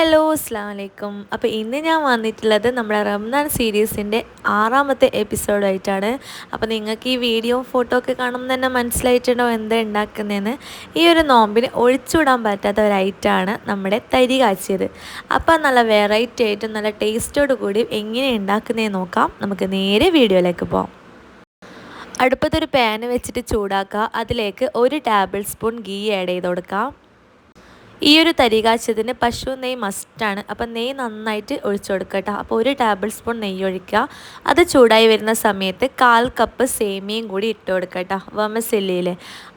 Hello അസ്സാം വലൈക്കും അപ്പോൾ ഇന്ന് ഞാൻ വന്നിട്ടുള്ളത് നമ്മുടെ റംദാൻ സീരീസിന്റെ ആറാമത്തെ എപ്പിസോഡായിട്ടാണ്. അപ്പോൾ നിങ്ങൾക്ക് ഈ വീഡിയോ ഫോട്ടോ ഒക്കെ കാണുമ്പോൾ തന്നെ മനസ്സിലായിട്ടുണ്ടോ എന്താ ഉണ്ടാക്കുന്നതെന്ന്? ഈ ഒരു നോമ്പിന് ഒഴിച്ചുവിടാൻ പറ്റാത്ത ഒരു ഐറ്റമാണ് നമ്മുടെ തരി കാച്ചിയത്. അപ്പോൾ നല്ല വെറൈറ്റി ആയിട്ടും നല്ല ടേസ്റ്റോട് കൂടി എങ്ങനെ ഉണ്ടാക്കുന്നതെന്ന് നോക്കാം. നമുക്ക് നേരെ വീഡിയോയിലേക്ക് പോകാം അടുപ്പത്തൊരു പാന് വെച്ചിട്ട് ചൂടാക്കുക. അതിലേക്ക് ഒരു ടേബിൾ സ്പൂൺ ഗീ ആഡ് ചെയ്ത് കൊടുക്കാം. ഈ ഒരു തരികാച്ചതിന് പശു നെയ്യ് മസ്റ്റാണ് അപ്പം നെയ്യ് നന്നായിട്ട് ഒഴിച്ചു കൊടുക്കുക കേട്ടോ. അപ്പോൾ ഒരു ടേബിൾ സ്പൂൺ നെയ്യ് ഒഴിക്കുക. അത് ചൂടായി വരുന്ന സമയത്ത് കാൽ കപ്പ് സേമിയയും കൂടി ഇട്ട് കൊടുക്കുക കേട്ടോ. വമസില്ലിയിൽ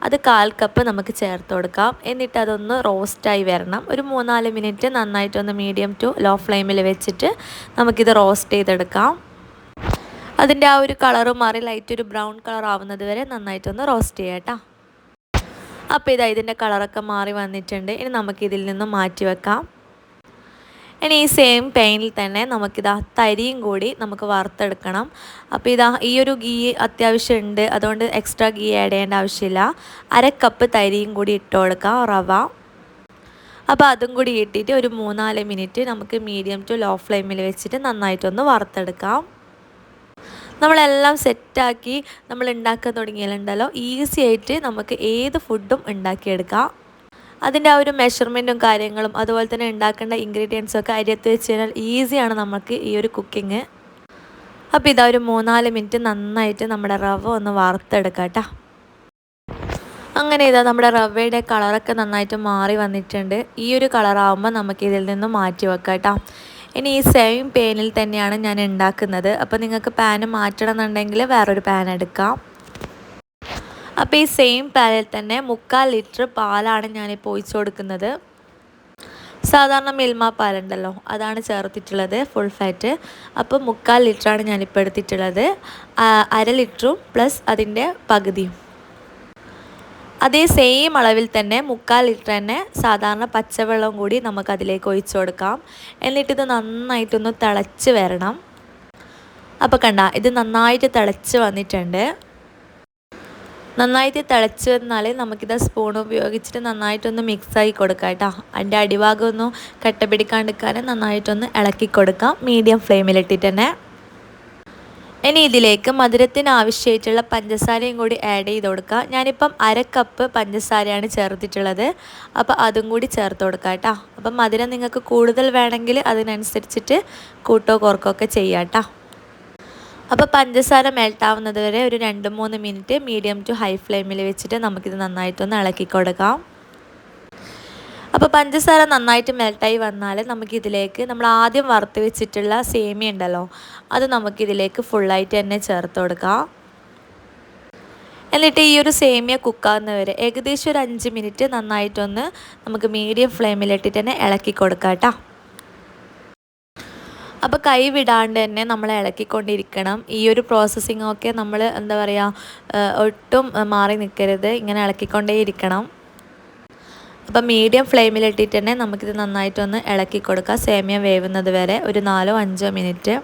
അത് കാൽ കപ്പ് നമുക്ക് ചേർത്ത് കൊടുക്കാം. എന്നിട്ട് അതൊന്ന് റോസ്റ്റായി വരണം. ഒരു മൂന്നാൽ മിനിറ്റ് നന്നായിട്ടൊന്ന് മീഡിയം ടു ലോ ഫ്ലെയിമിൽ വെച്ചിട്ട് നമുക്കിത് റോസ്റ്റ് ചെയ്തെടുക്കാം. അതിന്റെ ആ ഒരു കളറ് മാറി ലൈറ്റ് ഒരു ബ്രൗൺ കളർ ആവുന്നത് വരെ നന്നായിട്ടൊന്ന് റോസ്റ്റ് ചെയ്യാം കേട്ടോ. അപ്പോൾ ഇതാ ഇതിന്റെ കളറൊക്കെ മാറി വന്നിട്ടുണ്ട്. ഇനി നമുക്കിതിൽ നിന്നും മാറ്റി വെക്കാം. ഇനി ഈ സെയിം പെയിനിൽ തന്നെ നമുക്കിതാ തരിയും കൂടി നമുക്ക് വറുത്തെടുക്കണം. അപ്പോൾ ഇതാ ഈ ഒരു ഗീ അത്യാവശ്യം ഉണ്ട്. അതുകൊണ്ട് എക്സ്ട്രാ ഗീ ആഡ് ചെയ്യേണ്ട ആവശ്യമില്ല. അര കപ്പ് തരിയും കൂടി ഇട്ട് കൊടുക്കാം റവ. അപ്പോൾ അതും കൂടി ഇട്ടിട്ട് ഒരു മൂന്നാൽ മിനിറ്റ് നമുക്ക് മീഡിയം ടു ലോ ഫ്ലെയിമിൽ വെച്ചിട്ട് നന്നായിട്ടൊന്ന് വറുത്തെടുക്കാം. നമ്മളെല്ലാം സെറ്റാക്കി നമ്മൾ ഉണ്ടാക്കാൻ തുടങ്ങിയാലുണ്ടല്ലോ. ഈസി ആയിട്ട് നമുക്ക് ഏത് ഫുഡും ഉണ്ടാക്കിയെടുക്കാം. അതിന്റെ ആ ഒരു മെഷർമെന്റും കാര്യങ്ങളും അതുപോലെ തന്നെ ഉണ്ടാക്കേണ്ട ഇൻഗ്രീഡിയൻസും ഒക്കെ അരിയത്ത് വെച്ച് കഴിഞ്ഞാൽ ഈസിയാണ് നമുക്ക് ഈ ഒരു കുക്കിങ് അപ്പോൾ ഇതാ ഒരു മൂന്നാൽ മിനിറ്റ് നന്നായിട്ട് നമ്മുടെ റവ ഒന്ന് വറുത്തെടുക്കാം കേട്ടോ. അങ്ങനെ ഇതാ നമ്മുടെ റവയുടെ കളറൊക്കെ നന്നായിട്ട് മാറി വന്നിട്ടുണ്ട്. ഈ ഒരു നമുക്ക് ഇതിൽ നിന്നും മാറ്റി വെക്കാം കേട്ടോ. ഇനി ഈ സെയിം പാനിൽ തന്നെയാണ് ഞാൻ ഉണ്ടാക്കുന്നത്. അപ്പോൾ നിങ്ങൾക്ക് പാന് മാറ്റണം എന്നുണ്ടെങ്കിൽ വേറൊരു പാൻ എടുക്കാം. അപ്പോൾ ഈ സെയിം പാനിൽ തന്നെ മുക്കാൽ ലിറ്റർ പാലാണ് ഞാനിപ്പോൾ ഒഴിച്ചു കൊടുക്കുന്നത്. സാധാരണ മിൽമ പാലുണ്ടല്ലോ അതാണ് ചേർത്തിട്ടുള്ളത് ഫുൾ ഫാറ്റ് അപ്പോൾ മുക്കാൽ ലിറ്ററാണ് ഞാനിപ്പോൾ എടുത്തിട്ടുള്ളത്. അര ലിറ്ററും പ്ലസ് അതിന്റെ പകുതിയും. അതേ സെയിം അളവിൽ തന്നെ മുക്കാൽ ലിറ്റർ തന്നെ സാധാരണ പച്ചവെള്ളം കൂടി നമുക്ക് അതിലേക്ക് ഒഴിച്ചു കൊടുക്കാം. എന്നിട്ടിത് നന്നായിട്ടൊന്ന് തിളച്ച് വരണം. അപ്പോൾ കണ്ട ഇത് നന്നായിട്ട് തിളച്ച് വന്നിട്ടുണ്ട്. നന്നായിട്ട് തിളച്ച് വന്നാൽ നമുക്കിത് സ്പൂൺ ഉപയോഗിച്ചിട്ട് നന്നായിട്ടൊന്ന് മിക്സായി കൊടുക്കാം കേട്ടോ. അതിന്റെ അടിഭാഗം ഒന്നും കട്ട പിടിക്കാണ്ടിരിക്കാൻ നന്നായിട്ടൊന്ന് ഇളക്കി കൊടുക്കാം. മീഡിയം ഫ്ലെയിമിലിട്ടിട്ട് തന്നെ. ഇനി ഇതിലേക്ക് മധുരത്തിന് ആവശ്യമായിട്ടുള്ള പഞ്ചസാരയും കൂടി ആഡ് ചെയ്ത് കൊടുക്കുക. ഞാനിപ്പം അര കപ്പ് പഞ്ചസാരയാണ് ചേർത്തിട്ടുള്ളത്. അപ്പോൾ അതും കൂടി ചേർത്ത് കൊടുക്കുക കേട്ടോ. അപ്പം മധുരം നിങ്ങൾക്ക് കൂടുതൽ വേണമെങ്കിൽ അതിനനുസരിച്ചിട്ട് കൂട്ടോ കുറക്കോ ഒക്കെ ചെയ്യാം കേട്ടോ. അപ്പോൾ പഞ്ചസാര മെൽട്ടാവുന്നത് വരെ ഒരു രണ്ട് മൂന്ന് മിനിറ്റ് മീഡിയം ടു ഹൈ ഫ്ലെയിമിൽ വെച്ചിട്ട് നമുക്കിത് നന്നായിട്ടൊന്ന് ഇളക്കി കൊടുക്കാം. അപ്പോൾ പഞ്ചസാര നന്നായിട്ട് മെൽട്ടായി വന്നാൽ നമുക്കിതിലേക്ക് നമ്മൾ ആദ്യം വറുത്ത് വെച്ചിട്ടുള്ള സേമിയ ഉണ്ടല്ലോ അത് നമുക്കിതിലേക്ക് ഫുള്ളായിട്ട് തന്നെ ചേർത്ത് കൊടുക്കാം. എന്നിട്ട് ഈ ഒരു സേമിയ കുക്കാവുന്നവരെ ഏകദേശം ഒരു അഞ്ച് മിനിറ്റ് നന്നായിട്ടൊന്ന് നമുക്ക് മീഡിയം ഫ്ലെയിമിലിട്ടിട്ട് തന്നെ ഇളക്കി കൊടുക്കാം കേട്ടോ അപ്പോൾ കൈ വിടാണ്ട് തന്നെ നമ്മൾ ഇളക്കിക്കൊണ്ടിരിക്കണം. ഈ ഒരു പ്രോസസ്സിംഗ് ഒക്കെ നമ്മൾ എന്താ പറയുക ഒട്ടും മാറി നിൽക്കരുത് ഇങ്ങനെ ഇളക്കിക്കൊണ്ടേ ഇരിക്കണം അപ്പം മീഡിയം ഫ്ലെയിമിലിട്ടിട്ട് തന്നെ നമുക്കിത് നന്നായിട്ടൊന്ന് ഇളക്കി കൊടുക്കാം. സേമിയ വേവുന്നത് വരെ ഒരു നാലോ അഞ്ചോ മിനിറ്റ്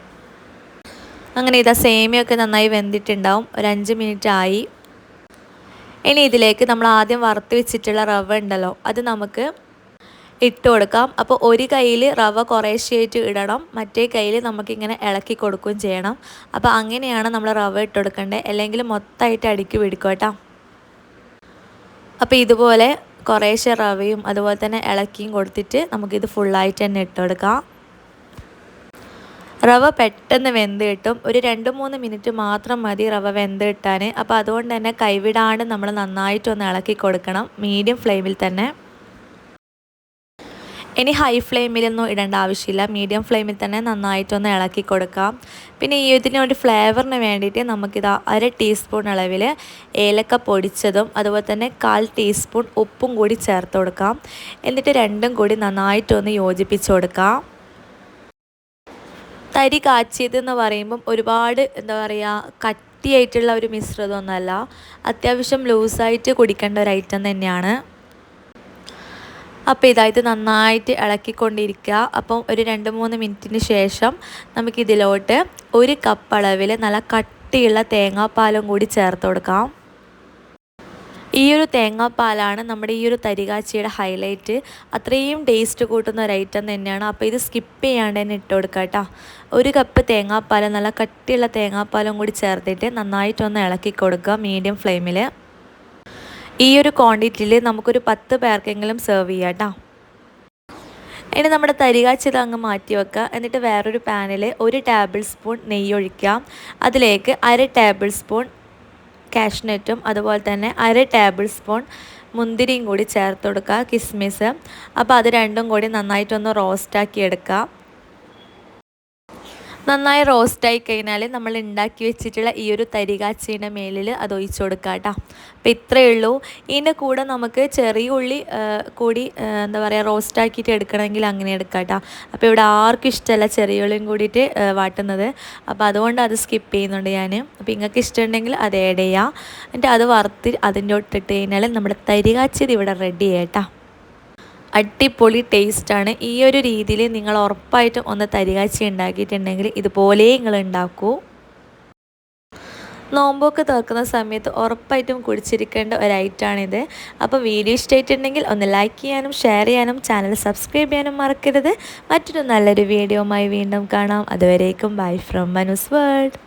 അങ്ങനെ ഇതാ സേമിയൊക്കെ നന്നായി വെന്തിട്ടുണ്ടാവും. ഒരു അഞ്ച് മിനിറ്റ് ആയി. ഇനി ഇതിലേക്ക് നമ്മൾ ആദ്യം വറുത്ത് വെച്ചിട്ടുള്ള റവ ഉണ്ടല്ലോ അത് നമുക്ക് ഇട്ട് കൊടുക്കാം. അപ്പോൾ ഒരു കയ്യിൽ റവ കുറേശ്ശേറ്റ് ഇടണം മറ്റേ കയ്യിൽ നമുക്കിങ്ങനെ ഇളക്കി കൊടുക്കുകയും ചെയ്യണം. അപ്പോൾ അങ്ങനെയാണ് നമ്മൾ റവ ഇട്ട് കൊടുക്കേണ്ടത് അല്ലെങ്കിൽ മൊത്തമായിട്ട് അടുക്കി പിടിക്കും കേട്ടോ. അപ്പോൾ ഇതുപോലെ കുറേശ്ശെ റവയും അതുപോലെ തന്നെ ഇളക്കിയും കൊടുത്തിട്ട് നമുക്കിത് ഫുള്ളായിട്ട് തന്നെ ഇട്ടുകൊടുക്കാം റവ പെട്ടെന്ന് വെന്ത് കിട്ടും. ഒരു രണ്ട് മൂന്ന് മിനിറ്റ് മാത്രം മതി റവ വെന്ത് കിട്ടാൻ അപ്പോൾ അതുകൊണ്ട് തന്നെ കൈവിടാണ്ട് നമ്മൾ നന്നായിട്ടൊന്ന് ഇളക്കി കൊടുക്കണം. മീഡിയം ഫ്ലെയിമിൽ തന്നെ. ഇനി ഹൈ ഫ്ലെയിമിലൊന്നും ഇടേണ്ട ആവശ്യമില്ല. മീഡിയം ഫ്ലെയിമിൽ തന്നെ നന്നായിട്ടൊന്ന് ഇളക്കി കൊടുക്കാം. പിന്നെ ഈ ഇതിന് ഒരു ഫ്ലേവറിന് വേണ്ടിയിട്ട് നമുക്കിത് അര ടീസ്പൂൺ അളവിൽ ഏലക്ക പൊടിച്ചതും അതുപോലെ തന്നെ കാൽ ടീസ്പൂൺ ഉപ്പും കൂടി ചേർത്ത് കൊടുക്കാം. എന്നിട്ട് രണ്ടും കൂടി നന്നായിട്ടൊന്ന് യോജിപ്പിച്ച് കൊടുക്കാം. തരി കാച്ചിയത് എന്ന് പറയുമ്പം ഒരുപാട് എന്താ പറയുക കട്ടിയായിട്ടുള്ള ഒരു മിശ്രിതമൊന്നുമല്ല. അത്യാവശ്യം ലൂസായിട്ട് കുടിക്കേണ്ട ഒരു ഐറ്റം തന്നെയാണ്. അപ്പോൾ ഇതാ ഇത് നന്നായിട്ട് ഇളക്കിക്കൊണ്ടിരിക്കുക. അപ്പം ഒരു രണ്ട് മൂന്ന് മിനിറ്റിന് ശേഷം നമുക്കിതിലോട്ട് ഒരു കപ്പ് അളവിൽ നല്ല കട്ടിയുള്ള തേങ്ങാപ്പാലും കൂടി ചേർത്ത് കൊടുക്കാം. ഈ ഒരു തേങ്ങാപ്പാലാണ് നമ്മുടെ ഈ ഒരു തരികാച്ചിയുടെ ഹൈലൈറ്റ്. അത്രയും ടേസ്റ്റ് കൂട്ടുന്ന ഒരു ഐറ്റം തന്നെയാണ്. അപ്പോൾ ഇത് സ്കിപ്പ് ചെയ്യാണ്ട് തന്നെ ഇട്ട് കൊടുക്കുക കേട്ടോ. ഒരു കപ്പ് തേങ്ങാപ്പാൽ നല്ല കട്ടിയുള്ള തേങ്ങാപ്പാലും കൂടി ചേർത്തിട്ട് നന്നായിട്ടൊന്ന് ഇളക്കി കൊടുക്കുക മീഡിയം ഫ്ലെയിമിൽ ഈ ഒരു ക്വാണ്ടിറ്റിയിൽ നമുക്കൊരു പത്ത് പേർക്കെങ്കിലും സെർവ് ചെയ്യാം കേട്ടോ. ഇനി നമ്മുടെ തരികാച്ചിത് അങ്ങ് മാറ്റി വെക്കുക. എന്നിട്ട് വേറൊരു പാനിൽ ഒരു ടേബിൾ സ്പൂൺ നെയ്യ് ഒഴിക്കാം. അതിലേക്ക് അര ടേബിൾ സ്പൂൺ കാഷ്നറ്റും അതുപോലെ തന്നെ അര ടേബിൾ സ്പൂൺ മുന്തിരിയും കൂടി ചേർത്ത് കൊടുക്കുക കിസ്മിസ്. അപ്പോൾ അത് രണ്ടും കൂടി നന്നായിട്ടൊന്ന് റോസ്റ്റാക്കി എടുക്കുക നന്നായി റോസ്റ്റായി കഴിഞ്ഞാൽ നമ്മൾ ഉണ്ടാക്കി വെച്ചിട്ടുള്ള ഈ ഒരു തരികാച്ചീന്റെ മേലിൽ അത് ഒഴിച്ചു കൊടുക്കുക കേട്ടോ അപ്പോൾ ഇത്രയേ ഉള്ളൂ. ഇതിന്റെ കൂടെ നമുക്ക് ചെറിയ ഉള്ളി കൂടി എന്താ പറയുക റോസ്റ്റാക്കിയിട്ട് എടുക്കണമെങ്കിൽ അങ്ങനെ എടുക്കാം കേട്ടോ അപ്പോൾ ഇവിടെ ആർക്കും ഇഷ്ടമല്ല ചെറിയ ഉള്ളിയും കൂടിയിട്ട് വാട്ടുന്നത്. അപ്പോൾ അതുകൊണ്ട് അത് സ്കിപ്പ് ചെയ്യുന്നുണ്ട് ഞാൻ അപ്പോൾ നിങ്ങൾക്ക് ഇഷ്ടമുണ്ടെങ്കിൽ അത് ആഡ് ചെയ്യാം. എന്നിട്ട് അത് വറുത്തി അതിന്റെ ഒട്ടിട്ട് കഴിഞ്ഞാൽ നമ്മുടെ തരികാച്ചിത് ഇവിടെ റെഡി ആയിട്ടാ അടിപൊളി ടേസ്റ്റാണ്. ഈ ഒരു രീതിയിൽ നിങ്ങൾ ഉറപ്പായിട്ടും ഒന്ന് തരികാച്ചി ഉണ്ടാക്കിയിട്ടുണ്ടെങ്കിൽ ഇതുപോലെ നിങ്ങൾ ഉണ്ടാക്കൂ. നോമ്പൊക്കെ തുറക്കുന്ന സമയത്ത് ഉറപ്പായിട്ടും കുടിച്ചിരിക്കേണ്ട ഒരു ഐറ്റമാണിത് അപ്പോൾ വീഡിയോ ഇഷ്ടമായിട്ടുണ്ടെങ്കിൽ ഒന്ന് ലൈക്ക് ചെയ്യാനും ഷെയർ ചെയ്യാനും ചാനൽ സബ്സ്ക്രൈബ് ചെയ്യാനും മറക്കരുത്. മറ്റൊരു നല്ലൊരു വീഡിയോമായി വീണ്ടും കാണാം. അതുവരേക്കും ബൈ ഫ്രം മനുസ് വേൾഡ്